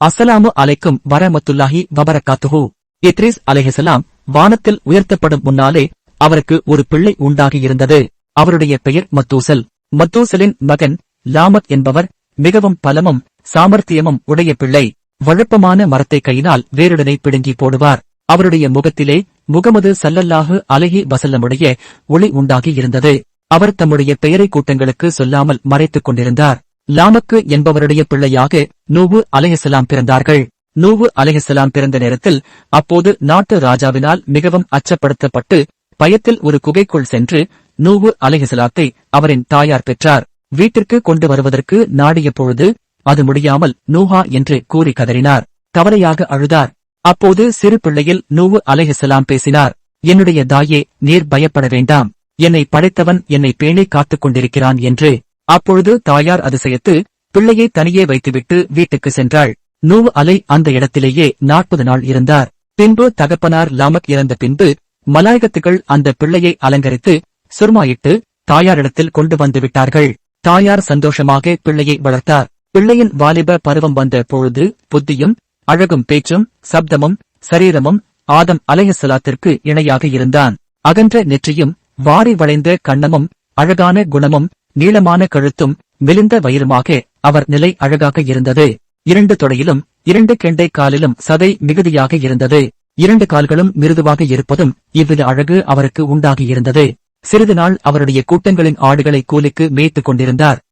அஸ்ஸலாமு அலைக்கும் வரமத்துல்லாஹி வபரகாத்துஹு இத்ரீஸ் அலைஹிசலாம் வானத்தில் உயர்த்தப்படும் முன்னாலே அவருக்கு ஒரு பிள்ளை உண்டாகியிருந்தது. அவருடைய பெயர் மத்தூசல். மத்தூசலின் மகன் லாமத் என்பவர் மிகவும் பலமும் சாமர்த்தியமும் உடைய பிள்ளை. வழப்பமான மரத்தை கையினால் வேருடனை பிடுங்கி போடுவார். அவருடைய முகத்திலே முகமது சல்லல்லாஹு அலஹி வசல்லமுடைய ஒளி உண்டாகி இருந்தது அவர் தம்முடைய பெயரை கூட்டங்களுக்கு சொல்லாமல் மறைத்துக் கொண்டிருந்தார். லாமக்கு என்பவருடைய பிள்ளையாக நூவு அலையசலாம் பிறந்தார்கள். நூவு அலையசலாம் பிறந்த நேரத்தில் அப்போது நாட்டு ராஜாவினால் மிகவும் அச்சப்படுத்தப்பட்டு பயத்தில் ஒரு குகைக்குள் சென்று நூவு அலையசலாத்தை அவரின் தாயார் பெற்றார். வீட்டிற்கு கொண்டு வருவதற்கு நாடிய பொழுது அது முடியாமல் நூஹா என்று கூறி கதறினார். கவலையாக அழுதார். அப்போது சிறு பிள்ளையில் நூவு அலையசலாம் பேசினார். என்னுடைய தாயே நீர் பயப்பட வேண்டாம். என்னை படைத்தவன் என்னை பேணி காத்துக் கொண்டிருக்கிறான் என்று அப்பொழுது தாயார் அதிசயத்து பிள்ளையை தனியே வைத்துவிட்டு வீட்டுக்கு சென்றாள். நூவு அலை அந்த இடத்திலேயே நாற்பது நாள் இருந்தார். பின்பு தகப்பனார் லாமக் இறந்த பின்பு மலாயகத்துகள் அந்த பிள்ளையை அலங்கரித்து சுர்மாயிட்டு தாயாரிடத்தில் கொண்டு வந்து விட்டார்கள். தாயார் சந்தோஷமாக பிள்ளையை வளர்த்தார். பிள்ளையின் வாலிப பருவம் வந்த பொழுது புத்தியும் அழகும் பேச்சும் சப்தமும் சரீரமும் ஆதம் அலையசலாத்திற்கு இணையாக இருந்தான். அகன்ற நெற்றியும் வாரி வளைந்த கண்ணமும் அழகான குணமும் நீளமான கழுத்தும் மெலிந்த வயிறுமாக அவர் நிலை அழகாக இருந்தது. இரண்டு தொடையிலும் இரண்டு கெண்டை காலிலும் சதை மிகுதியாக இருந்தது. இரண்டு கால்களும் மிருதுவாக இருப்பதும் இவ்வித அழகு அவருக்கு உண்டாகியிருந்தது. சிறிது நாள் அவருடைய கூட்டங்களின் ஆடுகளை கூலிக்கு மேய்த்துக் கொண்டிருந்தார்.